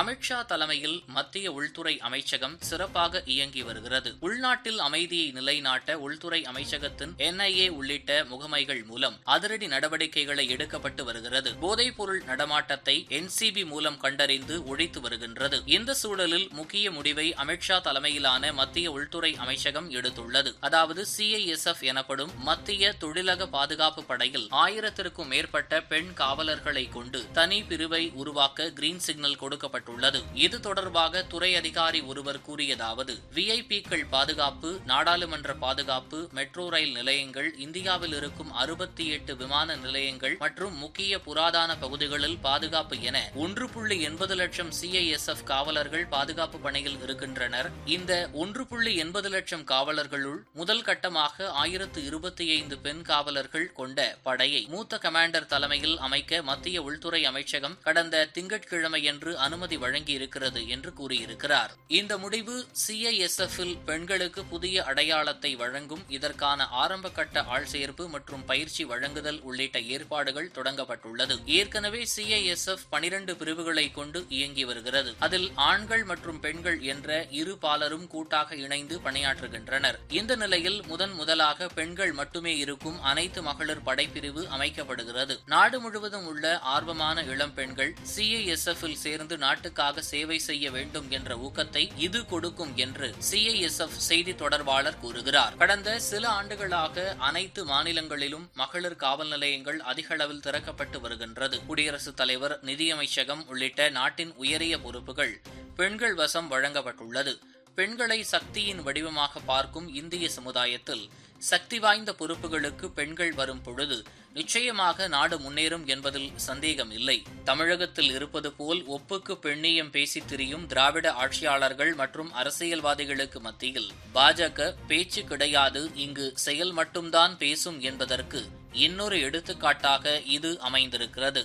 அமித்ஷா தலைமையில் மத்திய உள்துறை அமைச்சகம் சிறப்பாக இயங்கி வருகிறது. உள்நாட்டில் அமைதியை நிலைநாட்ட உள்துறை அமைச்சகத்தின் என்ஐஏ உள்ளிட்ட முகமைகள் மூலம் அதிரடி நடவடிக்கைகளை எடுக்கப்பட்டு வருகிறது. போதைப்பொருள் நடமாட்டத்தை என்சிபி மூலம் கண்டறிந்து ஒழித்து வருகின்றது. இந்த சூழலில் முக்கிய முடிவை அமித்ஷா தலைமையிலான மத்திய உள்துறை அமைச்சகம் எடுத்துள்ளது. அதாவது சிஐஎஸ்எஃப் எனப்படும் மத்திய தொழிலக பாதுகாப்பு படையில் ஆயிரத்திற்கும் மேற்பட்ட பெண் காவலர்களை கொண்டு தனி பிரிவை உருவாக்க கிரீன் சிக்னல் கொடுக்கப்பட்டுள்ளது இது தொடர்பாக துறை அதிகாரி ஒருவர் கூறியதாவது விஐபிக்கள் பாதுகாப்பு நாடாளுமன்ற பாதுகாப்பு மெட்ரோ ரயில் நிலையங்கள் இந்தியாவில் இருக்கும் அறுபத்தி எட்டு விமான நிலையங்கள் மற்றும் முக்கிய புராதான பகுதிகளில் பாதுகாப்பு என ஒன்று புள்ளி எண்பது லட்சம் சிஐஎஸ்எஃப் காவலர்கள் பாதுகாப்பு பணியில் இருக்கின்றனர். இந்த ஒன்று புள்ளி எண்பது லட்சம் காவலர்களுள் முதல் கட்டமாக ஆயிரத்து இருபத்தி ஐந்து பெண் காவலர்கள் கொண்ட படையை மூத்த கமாண்டர் தலைமையில் அமைக்க மத்திய உள்துறை அமைச்சகம் கடந்த திங்கட்கிழமையன்று அனுமதி வழங்கியிருக்கிறது என்று கூறியிருக்கிறார். இந்த முடிவு சிஐஎஸ்எஃப் இல் பெண்களுக்கு புதிய அடையாளத்தை வழங்கும் இதற்கான ஆரம்ப கட்ட ஆள்சேர்ப்பு மற்றும் பயிற்சி வழங்குதல் உள்ளிட்ட ஏற்பாடுகள் தொடங்கப்பட்டுள்ளது. ஏற்கனவே சிஐஎஸ்எஃப் பனிரண்டு பிரிவுகளை கொண்டு இயங்கி வருகிறது. அதில் ஆண்கள் மற்றும் பெண்கள் என்ற இரு பாலரும் கூட்டாக இணைந்து பணியாற்றுகின்றனர். இந்த நிலையில் முதன் முதலாக பெண்கள் மட்டுமே இருக்கும் அனைத்து மகளிர் படைப்பிரிவு அமைக்கப்படுகிறது. நாடு முழுவதும் உள்ள ஆர்வமான இளம் பெண்கள் சிஐஎஸ்எஃப் இல் சேர்ந்து நாட்டுக்காக சேவை செய்ய வேண்டும் என்ற ஊக்கத்தை இது கொடுக்கும் என்று சிஐஎஸ்எஃப் செய்தி தொடர்பாளர் கூறுகிறார். கடந்த சில ஆண்டுகளாக அனைத்து மாநிலங்களிலும் மகளிர் காவல் நிலையங்கள் அதிக அளவில் திறக்கப்பட்டு வருகின்றது. குடியரசுத் தலைவர் நிதியமைச்சகம் உள்ளிட்ட நாட்டின் உயரிய பொறுப்புகள் பெண்கள் வசம் வழங்கப்பட்டுள்ளது. பெண்களை சக்தியின் வடிவமாக பார்க்கும் இந்திய சமுதாயத்தில் சக்தி வாய்ந்த பொறுப்புகளுக்கு பெண்கள் வரும் பொழுது நிச்சயமாக நாடு முன்னேறும் என்பதில் சந்தேகம் இல்லை. தமிழகத்தில் இருப்பது போல் ஒப்புக்கு பெண்ணியம் பேசித் திரியும் திராவிட ஆட்சியாளர்கள் மற்றும் அரசியல்வாதிகளுக்கு மத்தியில் பாஜக பேச்சு கிடையாது இங்கு செயல் மட்டும்தான் பேசும் என்பதற்கு இன்னொரு எடுத்துக்காட்டாக இது அமைந்திருக்கிறது.